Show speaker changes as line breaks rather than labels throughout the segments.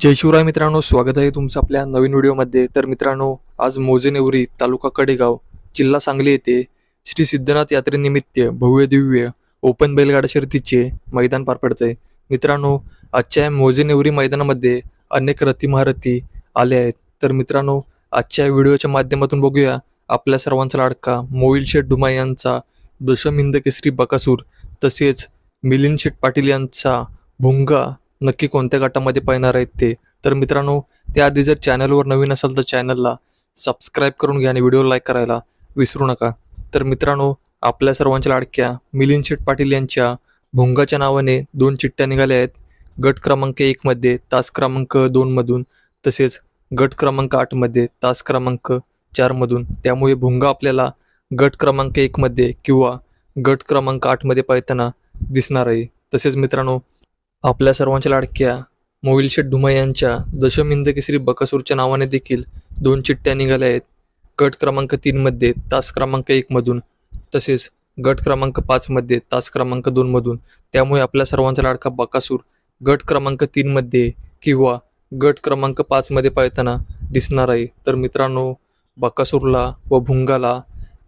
जय शिवराय मित्रांनो स्वागत आहे तुमचं आपल्या नवीन व्हिडिओमध्ये. तर मित्रांनो आज मोजेनेवरी तालुका कडेगाव जिल्हा सांगली येथे श्री सिद्धनाथ यात्रेनिमित्त भव्य दिव्य ओपन बैलगाडा शर्तीचे मैदान पार पडते मित्रांनो आजच्या मोजेनेवरी मैदानामध्ये अनेक रथी महारथी आले आहेत. तर मित्रांनो आजच्या व्हिडिओच्या माध्यमातून बघूया आपल्या सर्वांचा लाडका मोविल शेठ डुमा यांचा दशमिंद केसरी बकासूर तसेच मिलिंद शेठ पाटील यांचा भुंगा नक्की कोणत्या गटामध्ये पाहणार आहेत ते? तर मित्रांनो त्याआधी जर चॅनलवर नवीन असाल तर चॅनलला सबस्क्राईब करून घ्या आणि व्हिडिओ लाईक करायला विसरू नका. तर मित्रांनो आपल्या सर्वांच्या लाडक्या मिलिंद शेठ पाटील यांच्या भुंगाच्या नावाने दोन चिठ्ठ्या निघाल्या आहेत. गट क्रमांक एकमध्ये तास क्रमांक दोनमधून तसेच गट क्रमांक आठमध्ये तास क्रमांक चारमधून त्यामुळे भोंगा आपल्याला गट क्रमांक एकमध्ये किंवा गट क्रमांक आठमध्ये पाहताना दिसणार आहे. तसेच मित्रांनो आपल्या सर्वांच्या लाडक्या मोविलशे शेठ यांच्या दशमिंद केसरी बकासूरच्या नावाने देखील दोन चिठ्ठ्या निघाल्या आहेत. गट क्रमांक तीनमध्ये तास क्रमांक एकमधून तसेच गट क्रमांक पाचमध्ये तास क्रमांक दोनमधून त्यामुळे आपल्या सर्वांचा लाडका बकासूर गट क्रमांक तीनमध्ये किंवा गट क्रमांक पाचमध्ये पाळताना दिसणार आहे. तर मित्रांनो बकासूरला व भुंगाला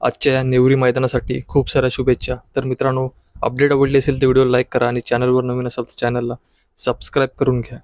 आजच्या या नेवरी मैदानासाठी खूप साऱ्या शुभेच्छा. तर मित्रांनो अपडेट आवडली असेल तर व्हिडिओ लाईक करा आणि चॅनलवर नवीन असाल तर चॅनलला सबस्क्राईब करून घ्या.